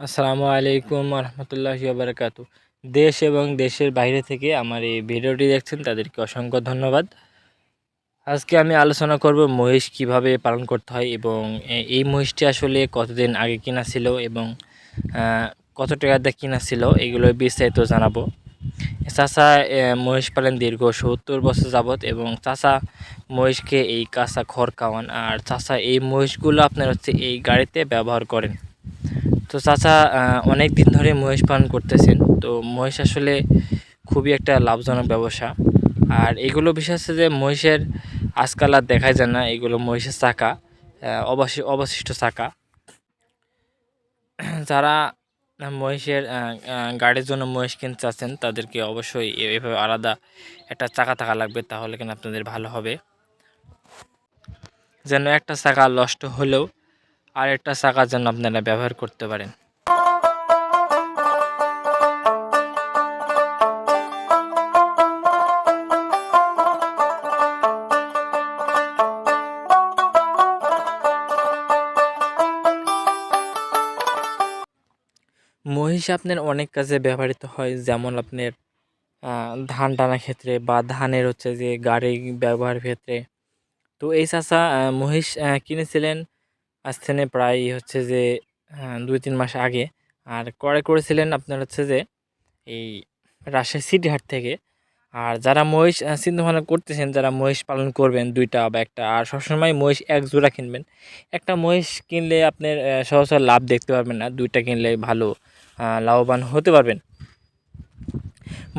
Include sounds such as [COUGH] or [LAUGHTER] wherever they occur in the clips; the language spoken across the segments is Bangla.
আসসালামু আলাইকুম রহমতুল্লাহি বারকাতু। দেশ এবং দেশের বাইরে থেকে আমার এই ভিডিওটি দেখছেন, তাদেরকে অসংখ্য ধন্যবাদ। আজকে আমি আলোচনা করব মহিষ কীভাবে পালন করতে হয় এবং এই মহিষটি আসলে কতদিন আগে কিনা ছিল এবং কত টাকা দিয়ে কিনা ছিল এগুলো বিস্তারিত জানাব। চাষা মহিষ পালন দীর্ঘ সত্তর বছর যাবত এবং চাষা মহিষকে এই কাঁচা খড় খাওয়ান। আর চাষা এই মহিষগুলো আপনার হচ্ছে এই গাড়িতে ব্যবহার করেন। তো চাচা অনেক দিন ধরে মহিষ পালন করতেছেন। তো মহিষ আসলে খুবই একটা লাভজনক ব্যবসা। আর এগুলো বিশেষ যে, মহিষের আজকাল আর দেখাই যায় না, এগুলো মহিষের চাকা অবশি, অবশিষ্ট চাকা। যারা মহিষের গাড়ির জন্য মহিষ কিনতে চাচ্ছেন, তাদেরকে অবশ্যই এভাবে আলাদা একটা চাকা থাকা লাগবে, তাহলে কিন্তু আপনাদের ভালো হবে। যেন একটা চাকা নষ্ট হলেও আর একটা চাকা যেন আপনারা ব্যবহার করতে পারেন। মহিষ আপনার অনেক কাজে ব্যবহৃত হয়, যেমন আপনার ধান টানার ক্ষেত্রে বা ধানের হচ্ছে যে গাড়ি ব্যবহার ক্ষেত্রে। তো এই চাষা মহিষ কিনেছিলেন আজ প্রায় হচ্ছে যে দুই তিন মাস আগে। আর ক্রয় করেছিলেন আপনার হচ্ছে যে, এই রাজশাহী সিটি হাট থেকে। আর যারা মহিষ চিন্তাভাবনা করতেছেন, যারা মহিষ পালন করবেন দুইটা বা একটা, আর সবসময় মহিষ এক জোড়া কিনবেন। একটা মহিষ কিনলে আপনার সহসা লাভ দেখতে পারবেন না। দুইটা কিনলে ভালো লাভবান হতে পারবেন।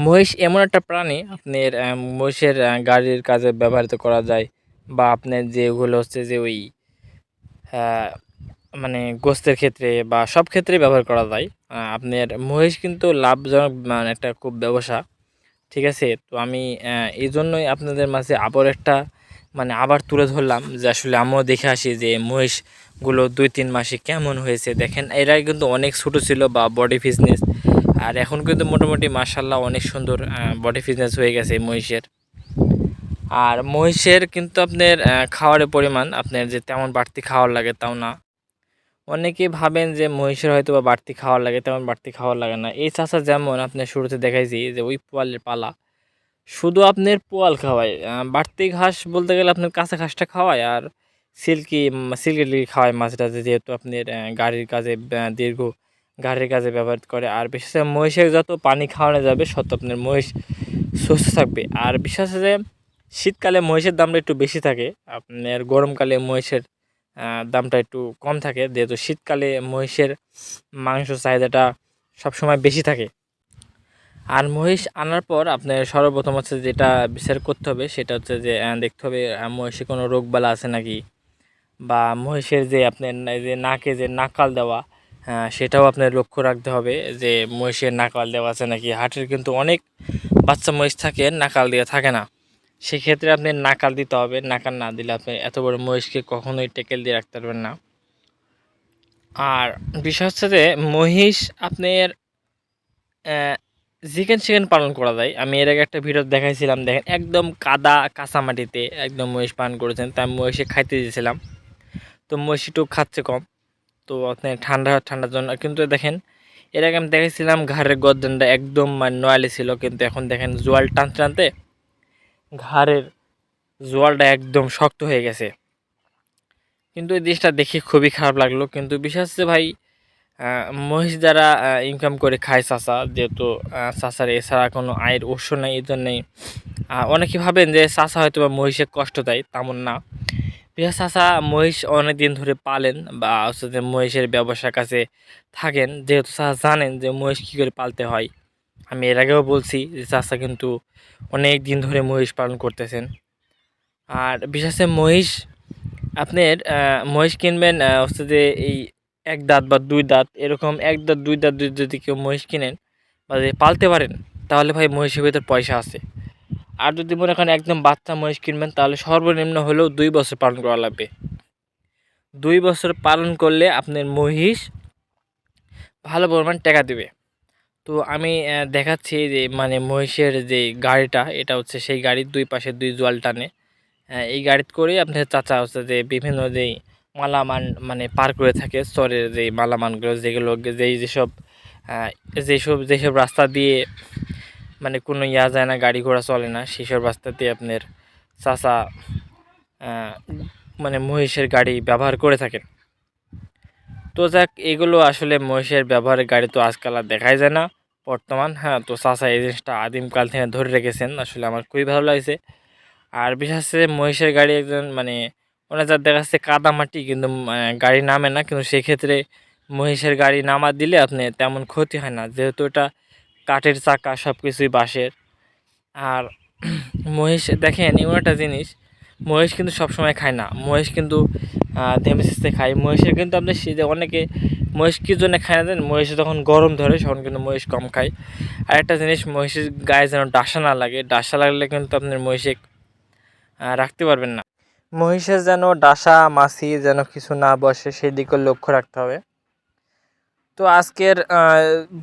মহিষ এমন একটা প্রাণী, আপনার মহিষের গাড়ির কাজে ব্যবহৃত করা যায়, বা আপনার যেগুলো হচ্ছে যে ওই মানে গোস্তের ক্ষেত্রে বা সব ক্ষেত্রে ব্যবহার করা যায়। আপনার মহিষ কিন্তু লাভজনক মানে একটা খুব ব্যবসা, ঠিক আছে? তো আমি এই জন্যই আপনাদের মাঝে আবার একটা মানে আবার তুলে ধরলাম যে আসলে আমিও দেখে আসি যে মহিষগুলো দুই তিন মাসে কেমন হয়েছে। দেখেন এরা কিন্তু অনেক ছোটো ছিল বা বডি ফিটনেস আর এখন কিন্তু মোটামুটি মার্শাল্লাহ অনেক সুন্দর বডি ফিটনেস হয়ে গেছে মহিষের। আর মহিষের কিন্তু আপনার খাওয়ারের পরিমাণ, আপনার যে তেমন বাড়তি খাওয়ার লাগে তাও না। অনেকে ভাবেন যে মহিষের হয়তো বা বাড়তি খাওয়ার লাগে, তেমন বাড়তি খাওয়ার লাগে না। এই চাষা যেমন আপনার শুরুতে দেখাইছি যে ওই পোয়ালের পালা। শুধু আপনার পোয়াল খাওয়ায় বাড়তি ঘাস বলতে গেলে আপনার কাঁচা ঘাসটা খাওয়ায়, আর সিল্কি সিল্কি খাওয়ায় মাছটা যেহেতু আপনার গাড়ির কাজে দীর্ঘ গাড়ির কাজে ব্যবহার করে। আর বিশেষ করে মহিষের যত পানি খাওয়ানো যাবে তত আপনার মহিষ সুস্থ থাকবে। আর বিশেষ যে শীতকালে মহিষের দামটা একটু বেশি থাকে, আপনার গরমকালে মহিষের দামটা একটু কম থাকে, যেহেতু শীতকালে মহিষের মাংস চাহিদাটা সবসময় বেশি থাকে। আর মহিষ আনার পর আপনার সর্বপ্রথম হচ্ছে যেটা বিচার করতে হবে, সেটা হচ্ছে যে দেখতে হবে মহিষে কোনো রোগবালা আছে নাকি? বা মহিষের যে আপনার যে নাকে যে নাকাল দেওয়া সেটাও আপনার লক্ষ্য রাখতে হবে যে, মহিষের নাকাল দেওয়া আছে নাকি? হাটের কিন্তু অনেক বাচ্চা মহিষ থাকে, নাকাল দিয়ে থাকে না। সেক্ষেত্রে আপনি নাকাল দিতে হবে। নাকাল না দিলে আপনি এত বড় মহিষকে কখনোই টেকেল দিয়ে রাখতে পারবেন না। আর বিষয় হচ্ছে যে, মহিষ আপনার চিকেন চিকেন পালন করা যায়। আমি এর আগে একটা ভিডিও দেখাইছিলাম, দেখেন একদম কাদা কাঁচা মাটিতে একদম মহিষ পালন করেছেন। তাই মহিষে খাইতে দিয়েছিলাম। তো মহিষটু খাচ্ছে কম। তো আপনি ঠান্ডা, ঠান্ডার জন্য, কিন্তু দেখেন, এর আগে আমি দেখেছিলাম ঘাড়ের গর্দনটা একদম মানে নয়ালি ছিল, কিন্তু এখন দেখেন জোয়াল টানতে টানতে ঘাড়ের জোয়ালটা একদম শক্ত হয়ে গেছে। কিন্তু এই জিনিসটা দেখে খুবই খারাপ লাগল। কিন্তু বিশেষ ভাই মহিষ দ্বারা ইনকাম করে খায় চাষা যেহেতু চাষার এছাড়া কোনো আয়ের উৎস নেই, এই জন্যেই অনেকে ভাবেন যে চাষা হয়তো বা মহিষে কষ্ট দেয়, তেমন না। বিশেষ চাষা মহিষ অনেক দিন ধরে পালেন বা হচ্ছে যে মহিষের ব্যবসার কাছে থাকেন। যেহেতু চাষা জানেন যে মহিষ কী করে পালতে হয় আমি এর আগেও বলছি যে চাষা কিন্তু অনেক দিন ধরে মহিষ পালন করতেছেন। আর বিশেষ মহিষ আপনার মহিষ কিনবেন হচ্ছে যে এই এক দাঁত বা দুই দাঁত, এরকম এক দাঁত, দুই দাঁত যদি কেউ মহিষ কিনেন বা যদি পালতে পারেন, তাহলে ভাই মহিষের ভিতর পয়সা আছে। আর যদি মনে করেন একদম বাচ্চা মহিষ কিনবেন, তাহলে সর্বনিম্ন হলেও দুই বছর পালন করা লাগবে। দুই বছর পালন করলে আপনার মহিষ ভালো পরিমাণ টাকা দেবে। তো আমি দেখাচ্ছি যে মানে মহিষের যে গাড়িটা, এটা হচ্ছে সেই গাড়ির দুই পাশে দুই জোয়াল টানে। এই গাড়িতে করেই আপনার চাচা হচ্ছে যে, বিভিন্ন যেই মালামান মানে পার করে থাকে চরের যে মালামানগুলো যেগুলো যেই যেসব যেসব যেসব রাস্তা দিয়ে মানে কোনো ইয়া যায় না, গাড়ি ঘোড়া চলে না সেই সেসব রাস্তাতে আপনার চাচা মানে মহিষের গাড়ি ব্যবহার করে থাকেন। তো যাক, এগুলো আসলে মহিষের ব্যবহারের গাড়ি তো আজকাল আর দেখাই যায় না। বর্তমান। হ্যাঁ তো চাচা এই জিনিসটা আদিমকাল থেকে ধরে রেখেছেন। আসলে আমার খুবই ভালো লাগছে। আর বিশেষ করে মহিষের গাড়ি একজন মানে ওনার যার দেখা যাচ্ছে কাদামাটি, কিন্তু গাড়ি নামে না। কিন্তু সেক্ষেত্রে মহিষের গাড়ি নামা দিলে আপনি তেমন ক্ষতি হয় না। যেহেতু এটা কাঠের চাকা সব কিছুই বাঁশের। আর [CLEARS THROAT] মহিষ, দেখেন, এমন একটা জিনিস। মহিষ কিন্তু সবসময় খায় না। মহিষ কিন্তু ধেমে খায়। মহিষের কিন্তু আপনি শীতে অনেকে মহিষ কী জন্য খায় না জানেন? মহিষে যখন গরম ধরে, তখন কিন্তু মহিষ কম খায়। আর একটা জিনিস, মহিষের গায়ে যেন ডাসা না লাগে, ডাসা লাগলে কিন্তু আপনার মহিষে রাখতে পারবেন না। মহিষের যেন ডাসা, মাছি যেন কিছু না বসে, সেই দিকে লক্ষ্য রাখতে হবে। তো আজকের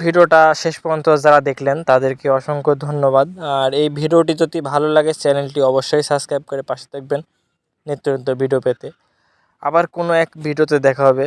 ভিডিওটা শেষ পর্যন্ত যারা দেখলেন, তাদেরকে অসংখ্য ধন্যবাদ। আর এই ভিডিওটি যদি ভালো লাগে, চ্যানেলটি অবশ্যই সাবস্ক্রাইব করে পাশে থাকবেন। নিত্য ভিডিও পেতে। আবার কোনো এক ভিডিওতে দেখা হবে।